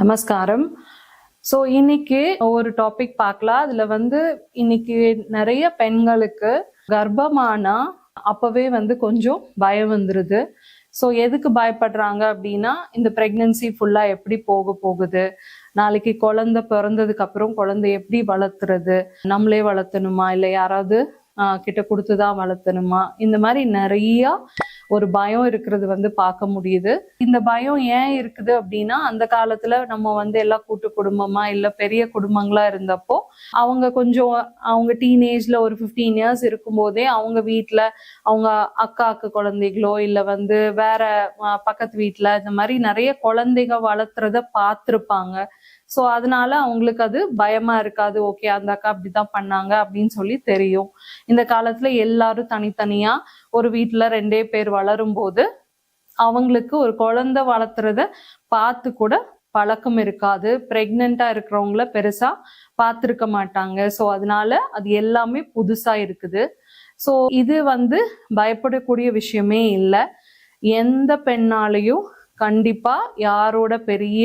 நமஸ்காரம். ஸோ இன்னைக்கு ஒரு டாபிக் பார்க்கலாம். அதுல வந்து இன்னைக்கு நிறைய பெண்களுக்கு கர்ப்பமானா அப்பவே வந்து கொஞ்சம் பயம் வந்துருது. ஸோ எதுக்கு பயப்படுறாங்க அப்படின்னா இந்த பிரெக்னன்சி ஃபுல்லா எப்படி போக போகுது? நாளைக்கு குழந்தை பிறந்ததுக்கு அப்புறம் குழந்தை எப்படி வளர்த்துறது? நம்மளே வளர்த்தணுமா? இல்லை யாராவது கிட்ட கொடுத்து தான் வளர்த்தணுமா? இந்த மாதிரி நிறையா ஒரு பயம் இருக்கிறது வந்து பார்க்க முடியுது. இந்த பயம் ஏன் இருக்குது அப்படின்னா அந்த காலத்துல நம்ம வந்து எல்லாம் கூட்டு குடும்பமா இல்ல பெரிய குடும்பங்களா இருந்தப்போ அவங்க கொஞ்சம் அவங்க டீனேஜ்ல ஒரு 15 இயர்ஸ் இருக்கும்போதே அவங்க வீட்டுல அவங்க அக்காக்கு குழந்தைகளோ இல்ல வந்து வேற பக்கத்து வீட்டுல இந்த மாதிரி நிறைய குழந்தைங்க வளர்த்துறத பார்த்திருப்பாங்க. ஸோ அதனால அவங்களுக்கு அது பயமா இருக்காது. ஓகே அந்த அக்கா அப்படிதான் பண்ணாங்க அப்படின்னு சொல்லி தெரியும். இந்த காலத்துல எல்லாரும் தனித்தனியா ஒரு வீட்டுல ரெண்டே பேர் வளரும் போது அவங்களுக்கு ஒரு குழந்தை வளர்த்துறத பார்த்து கூட பழக்கம் இருக்காது. பிரெக்னெண்டா இருக்கிறவங்கள பெருசா பார்த்துருக்க மாட்டாங்க. ஸோ அதனால அது எல்லாமே புதுசா இருக்குது. ஸோ இது வந்து பயப்படக்கூடிய விஷயமே இல்லை. எந்த பெண்ணாலையும் கண்டிப்பாக யாரோட பெரிய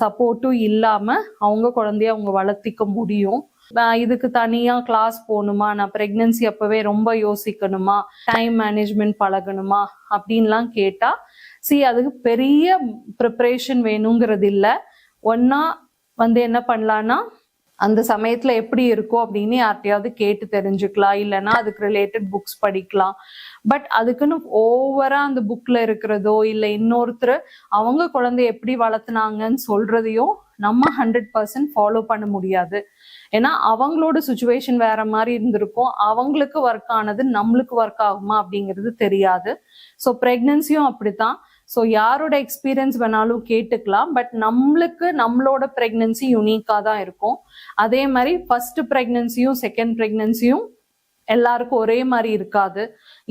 சப்போர்ட்டும் இல்லாமல் அவங்க குழந்தைய அவங்க வளர்த்திக்க முடியும். இதுக்கு தனியாக கிளாஸ் போகணுமா? நான் ப்ரெக்னென்சி அப்போவே ரொம்ப யோசிக்கணுமா? டைம் மேனேஜ்மெண்ட் பழகணுமா? அப்படின்லாம் கேட்டால் சி அதுக்கு பெரிய ப்ரிப்பரேஷன் வேணுங்கிறது இல்லை. ஒன்னா வந்து என்ன பண்ணலான்னா அந்த சமயத்துல எப்படி இருக்கும் அப்படின்னு யார்ட்டையாவது கேட்டு தெரிஞ்சுக்கலாம். இல்லைன்னா அதுக்கு ரிலேட்டட் புக்ஸ் படிக்கலாம். பட் அதுக்குன்னு ஓவரா அந்த புக்ல இருக்கிறதோ இல்லை இன்னொருத்தர் அவங்க குழந்தைய எப்படி வளர்த்துனாங்கன்னு சொல்றதையும் நம்ம ஹண்ட்ரட் பர்சன்ட் ஃபாலோ பண்ண முடியாது. ஏன்னா அவங்களோட சுச்சுவேஷன் வேற மாதிரி இருந்திருக்கும். அவங்களுக்கு ஒர்க் ஆனது நம்மளுக்கு ஒர்க் ஆகுமா அப்படிங்கிறது தெரியாது. ஸோ ப்ரெக்னன்சியும் அப்படித்தான். ஸோ யாரோட எக்ஸ்பீரியன்ஸ் வேணாலும் கேட்டுக்கலாம் பட் நம்மளுக்கு நம்மளோட ப்ரெக்னென்சி யூனிக்காக தான் இருக்கும். அதே மாதிரி ஃபர்ஸ்ட் ப்ரெக்னென்சியும் செகண்ட் ப்ரெக்னென்சியும் எல்லாருக்கும் ஒரே மாதிரி இருக்காது.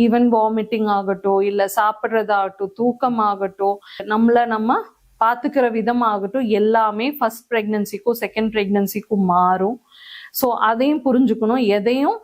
ஈவன் வாமிட்டிங் ஆகட்டும் இல்லை சாப்பிட்றதாகட்டும் தூக்கம் ஆகட்டும் நம்மள நம்ம பார்த்துக்கிற விதம் ஆகட்டும் எல்லாமே ஃபர்ஸ்ட் ப்ரெக்னென்சிக்கும் செகண்ட் ப்ரெக்னென்சிக்கும் மாறும். ஸோ அதையும் புரிஞ்சுக்கணும். எதையும்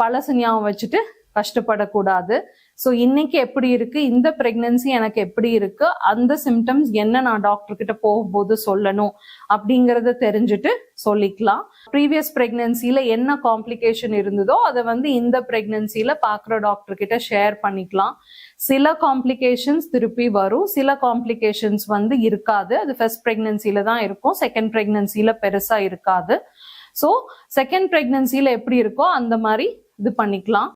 பழசு ஞாபகம் வச்சுட்டு கஷ்டப்படக்கூடாது. ஸோ இன்னைக்கு எப்படி இருக்கு? இந்த பிரெக்னன்சி எனக்கு எப்படி இருக்கு? அந்த சிம்டம்ஸ் என்ன நான் டாக்டர் கிட்ட போகும்போது சொல்லணும் அப்படிங்கறத தெரிஞ்சுட்டு சொல்லிக்கலாம். ப்ரீவியஸ் பிரெக்னன்சில என்ன காம்ப்ளிகேஷன் இருந்ததோ அதை வந்து இந்த பிரெக்னன்சில பாக்குற டாக்டர் கிட்ட ஷேர் பண்ணிக்கலாம். சில காம்ப்ளிகேஷன்ஸ் திருப்பி வரும். சில காம்ப்ளிகேஷன்ஸ் வந்து இருக்காது. அது ஃபர்ஸ்ட் பிரெக்னன்சில தான் இருக்கும். செகண்ட் பிரெக்னன்சில பெருசா இருக்காது. ஸோ செகண்ட் பிரெக்னன்சில எப்படி இருக்கோ அந்த மாதிரி இது பண்ணிக்கலாம்.